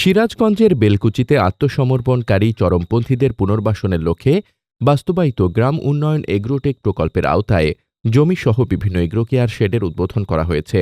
সিরাজগঞ্জের বেলকুচিতে আত্মসমর্পণকারী চরমপন্থীদের পুনর্বাসনের লক্ষ্যে বাস্তবায়িত গ্রাম উন্নয়ন এগ্রোটেক প্রকল্পের আওতায় জমিসহ বিভিন্ন এগ্রোকেয়ার শেডের উদ্বোধন করা হয়েছে।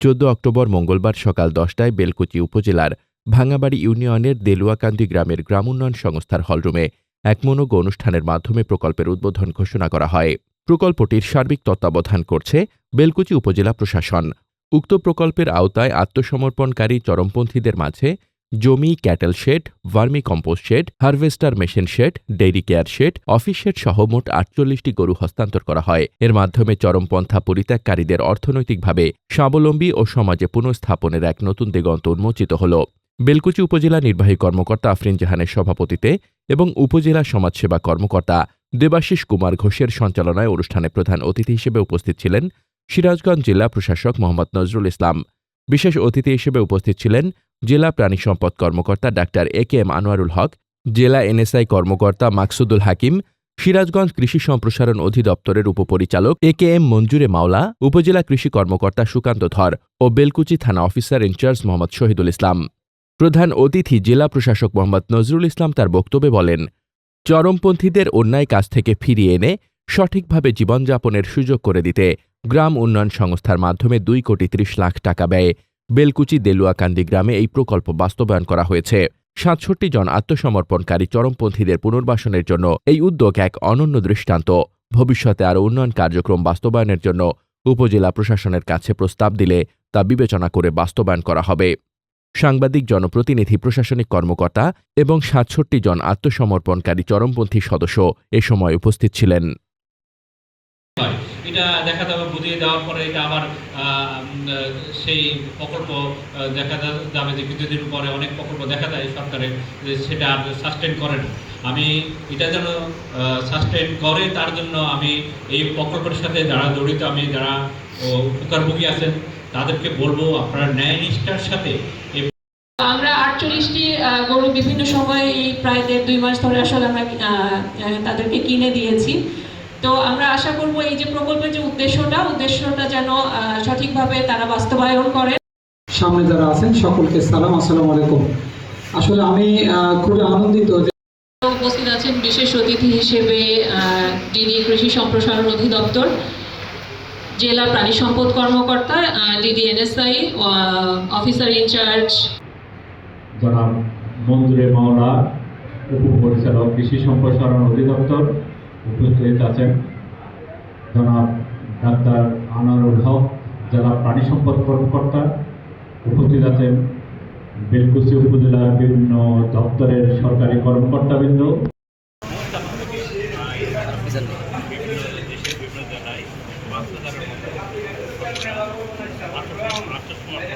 চোদ্দ অক্টোবর মঙ্গলবার সকাল দশটায় বেলকুচি উপজেলার ভাঙাবাড়ি ইউনিয়নের দেলুয়াকান্দি গ্রামের গ্রাম উন্নয়ন সংস্থার হলরুমে এক মনোজ্ঞ অনুষ্ঠানের মাধ্যমে প্রকল্পের উদ্বোধন ঘোষণা করা হয়। প্রকল্পটির সার্বিক তত্ত্বাবধান করছে বেলকুচি উপজেলা প্রশাসন। উক্ত প্রকল্পের আওতায় আত্মসমর্পণকারী চরমপন্থীদের মাঝে জমি, cattle shed, vermicompost shed, harvester machine shed, dairy care shed, office shed সহ মোট আটচল্লিশটি গরু হস্তান্তর করা হয়। এর মাধ্যমে চরমপন্থা পরিত্যাগকারীদের অর্থনৈতিকভাবে স্বাবলম্বী ও সমাজে পুনঃস্থাপনের এক নতুন দিগন্ত উন্মোচিত হল। বেলকুচি উপজেলা নির্বাহী কর্মকর্তা আফরিন জাহানের সভাপতিতে এবং উপজেলা সমাজসেবা কর্মকর্তা দেবাশিস কুমার ঘোষের সঞ্চালনায় অনুষ্ঠানে প্রধান অতিথি হিসেবে উপস্থিত ছিলেন সিরাজগঞ্জ জেলা প্রশাসক মোহাম্মদ নজরুল ইসলাম। বিশেষ অতিথি হিসেবে উপস্থিত ছিলেন জেলা প্রাণী সম্পদ কর্মকর্তা doctor A K M Anwarul Haque, জেলা এনএসআই কর্মকর্তা মাকসুদুল হাকিম, সিরাজগঞ্জ কৃষি সম্প্রসারণ অধিদপ্তরের উপপরিচালক এ কে এম মঞ্জুরে মাওলা, উপজেলা কৃষি কর্মকর্তা সুকান্ত ধর ও বেলকুচি থানা officer in charge Mohammad Shahidul Islam. প্রধান অতিথি জেলা প্রশাসক মোহাম্মদ নজরুল ইসলাম তার বক্তব্যে বলেন, চরমপন্থীদের অন্যায় কাজ থেকে ফিরিয়ে এনে সঠিকভাবে জীবনযাপনের সুযোগ করে দিতে গ্রাম উন্নয়ন সংস্থার মাধ্যমে দুই কোটি ত্রিশ লাখ টাকা ব্যয়ে বেলকুচি দেলুয়াকান্দি গ্রামে এই প্রকল্প বাস্তবায়ন করা হয়েছে। সাতষট্টি জন আত্মসমর্পণকারী চরমপন্থীদের পুনর্বাসনের জন্য এই উদ্যোগ এক অনন্য দৃষ্টান্ত। ভবিষ্যতে আরও উন্নয়ন কার্যক্রম বাস্তবায়নের জন্য উপজেলা প্রশাসনের কাছে প্রস্তাব দিলে তা বিবেচনা করে বাস্তবায়ন করা হবে। সাংবাদিক, জনপ্রতিনিধি, প্রশাসনিক কর্মকর্তা এবং সাতষট্টি জন আত্মসমর্পণকারী চরমপন্থী সদস্য এ সময় উপস্থিত ছিলেন। দেখা যাবে বুঝিয়ে দেওয়ার পরে এটা আবার সেই প্রকল্প দেখা যাবে যে কিছুদিন পরে অনেক প্রকল্প দেখা যায় সরকারের যে সেটা আর সাস্টেন করে না। আমি এটা যেন সাস্টেন করে তার জন্য আমি এই প্রকল্পের সাথে যারা জড়িত, আমি যারা উপকারভোগী আছেন, তাদেরকে বলব আপনারা ন্যায় নিষ্ঠার সাথে আমরা আটচল্লিশটি গরু বিভিন্ন সময় প্রায় দেড় দুই মাস ধরে আসলে আমরা তাদেরকে কিনে দিয়েছি। তো আমরা আশা করব এই যে প্রকল্পের যে উদ্দেশ্যটা উদ্দেশ্যটা যেন সঠিকভাবে তারা বাস্তবায়ন করে। সামনে যারা আছেন সকলকে সালাম আসসালামু আলাইকুম। আসলে আমি খুবই আনন্দিত উপস্থিত আছেন বিশেষ অতিথি হিসেবে ডিডি কৃষি সম্প্রসারণ অধিদপ্তর জেলা প্রাণী সম্পদ কর্মকর্তা ডিডি এনএসআই অফিসার ইনচার্জ। জনাব মঞ্জুরে মাওলা উপপরিচালক কৃষি সম্প্রসারণ অধিদপ্তর উপস্থিত আছেন জনাব ডাক্তার আনারুল হক, জেলা প্রাণী সম্পদ কর্মকর্তা। উপস্থিত আছেন বেলকুচি উপজেলার বিভিন্ন দপ্তরের সরকারি কর্মকর্তাবৃন্দ।